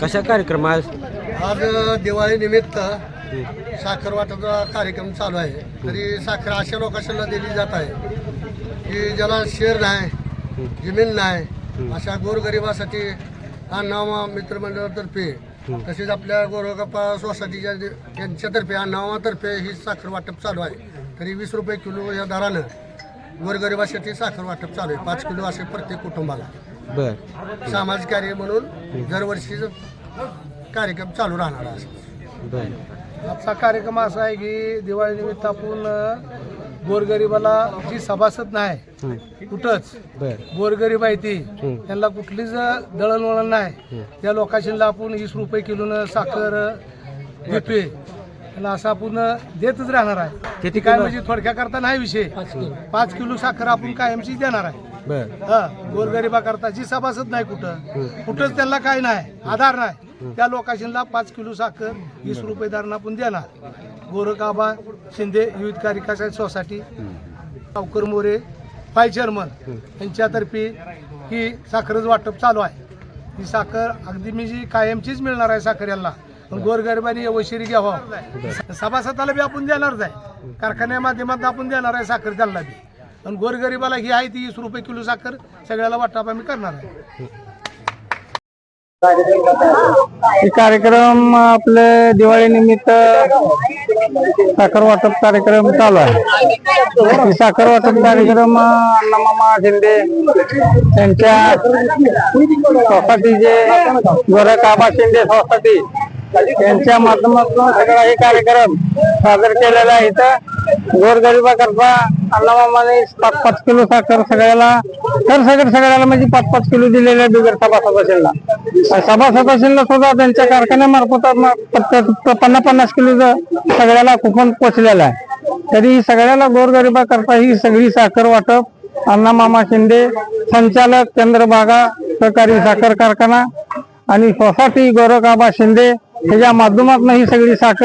कशा कार्यक्रम आज? आज दिवाळी निमित्त साखर वाटपचा कार्यक्रम चालू आहे. तरी साखर अशा लोकांना दिली जात आहे की ज्याला शेर नाही जमीन नाही अशा गोरगरिबासाठी अण्णामा मित्रमंडळातर्फे तसेच आपल्या गोरगप्पा सोसायटीच्या यांच्यातर्फे अण्णामातर्फे ही साखर वाटप चालू आहे. तरी वीस रुपये किलो या दरानं गोरगरिबासाठी साखर वाटप चालू आहे. पाच किलो असे प्रत्येक कुटुंबाला. बर. सामाजिक कार्य म्हणून दरवर्षी कार्यक्रम चालू राहणार बर. आजचा कार्यक्रम असा आहे की दिवाळीनिमित्त आपण अ, गोरगरिबाला जी सभासद नाही. कुठंच बर. गोरगरीब आहे ती. त्यांना कुठलीच दळणवळण नाही. त्या लोकांशीला आपण वीस रुपये किलोनं साखर अ, देतोय त्यांना असं आपण देतच राहणार आहे. ते काय? म्हणजे थोडक्या करता नाही विषय. पाच किलो साखर आपण कायमची देणार आहे. हा गोरगरिबा करता जी सभासद नाही कुठं कुठंच त्यांना काय नाही आधार नाही. त्या लोकांशीला पाच किलो साखर वीस रुपये दरानं आपण देणार. गोरकाबा शिंदे कारिका सोसायटी सावकर मोरे फाय चेअरमन यांच्यातर्फे ही साखरच वाटप चालू आहे. ही साखर अगदी मी जी कायमचीच मिळणार आहे साखर यांना. पण गोरगरिबांनी वशिरी घ्यावं. सभासदाला बी आपण देणारच आहे. कारखान्या माध्यमातून आपण देणार आहे साखर त्यांना बी. पण गोरगरिबाला ही आहे ती वीस रुपये किलो साखर सगळ्याला वाटप आम्ही करणार आहे. हे कार्यक्रम आपले दिवाळी निमित्त साखर वाटप कार्यक्रम चालू आहे. हे साखर वाटप कार्यक्रम अण्णामामा शिंदे त्यांच्या सोसायटीचे गोरखाबा शिंदे सोसायटी यांच्या माध्यमातून सगळा हे कार्यक्रम सादर केलेला आहे इथं. गोरगरिबाकरता अण्णामामाने पाच पाच किलो साखर सगळ्याला तर सगळं सगळ्याला म्हणजे पाच पाच किलो दिलेले बिगर सभासद असेलला सभासद असेलला सुद्धा त्यांच्या कारखान्यामार्फत पन्नास पन्नास किलो सगळ्याला कुपन पोचलेलं आहे. तरी सगळ्याला गोरगरिबा करता ही सगळी साखर वाटप अण्णा मामा शिंदे संचालक चंद्रभागा सहकारी साखर कारखाना आणि सोसायटी गोरखाबा शिंदे ह्याच्या माध्यमातून ही सगळी साखर